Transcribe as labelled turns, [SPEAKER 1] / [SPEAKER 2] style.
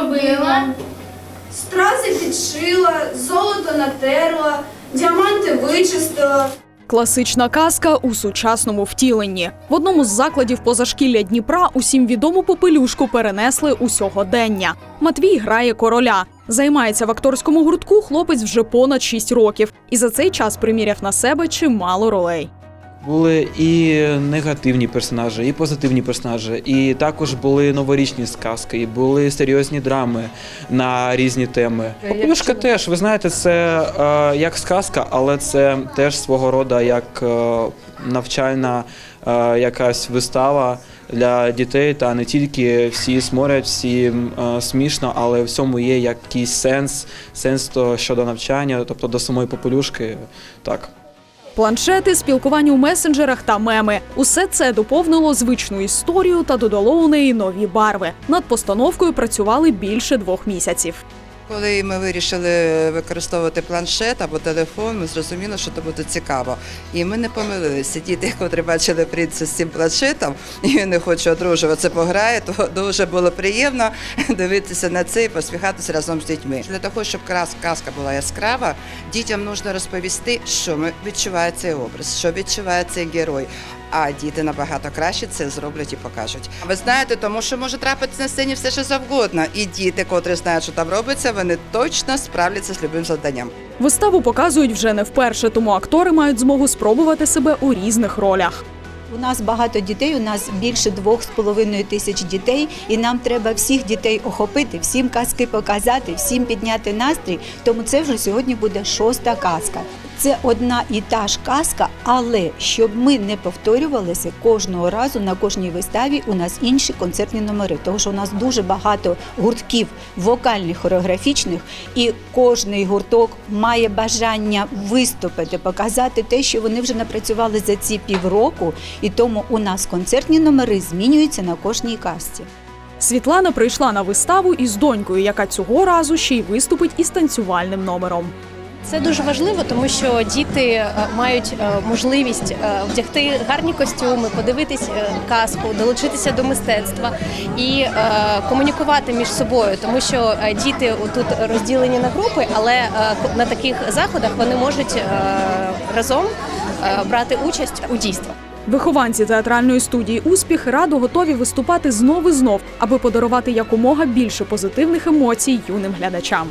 [SPEAKER 1] робила?
[SPEAKER 2] Стрази підшила, золото натерла, діаманти вичистила.
[SPEAKER 3] Класична казка у сучасному втіленні. В одному з закладів позашкілля Дніпра усім відому попелюшку перенесли у сьогодення. Матвій грає короля. Займається в акторському гуртку хлопець вже понад 6 років, і за цей час приміряв на себе чимало ролей.
[SPEAKER 4] Були і негативні персонажі, і позитивні персонажі, і також були новорічні сказки, і були серйозні драми на різні теми. Попелюшка теж, ви знаєте, це е, як сказка, але це теж свого роду як е, навчальна е, якась вистава для дітей, та не тільки всі сморять, всі е, смішно, але в цьому є якийсь сенс, сенс то щодо навчання, тобто до самої попелюшки. Так.
[SPEAKER 3] Планшети, спілкування у месенджерах та меми усе це доповнило звичну історію та додало у неї нові барви. Над постановкою працювали більше двох місяців.
[SPEAKER 5] Коли ми вирішили використовувати планшет або телефон, ми зрозуміли, що це буде цікаво. І ми не помилилися. Діти, котрі бачили принца з цим планшетом, і не хоче одружуватися, пограє, то дуже було приємно дивитися на це і посміхатися разом з дітьми. Для того, щоб казка була яскрава, дітям потрібно розповісти, що відчуває цей образ, що відчуває цей герой. А діти набагато краще це зроблять і покажуть. А ви знаєте, тому що може трапитися на сцені все що завгодно. І діти, котрі знають, що там робиться, вони точно справляться з любим завданням.
[SPEAKER 3] Виставу показують вже не вперше, тому актори мають змогу спробувати себе у різних ролях.
[SPEAKER 6] У нас багато дітей, у нас більше двох з половиною тисяч дітей, і нам треба всіх дітей охопити, всім казки показати, всім підняти настрій. Тому це вже сьогодні буде шоста казка. Це одна і та ж казка, але щоб ми не повторювалися кожного разу на кожній виставі у нас інші концертні номери, тому що у нас дуже багато гуртків вокальних, хореографічних, і кожний гурток має бажання виступити, показати те, що вони вже напрацювали за ці півроку, і тому у нас концертні номери змінюються на кожній казці.
[SPEAKER 3] Світлана прийшла на виставу із донькою, яка цього разу ще й виступить із танцювальним номером.
[SPEAKER 1] Це дуже важливо, тому що діти е, мають е, можливість е, вдягти гарні костюми, подивитись казку, долучитися до мистецтва і комунікувати між собою, тому що діти тут розділені на групи, але на таких заходах вони можуть разом брати участь у дійствах.
[SPEAKER 3] Вихованці театральної студії Успіх радо готові виступати знов і знов, аби подарувати якомога більше позитивних емоцій юним глядачам.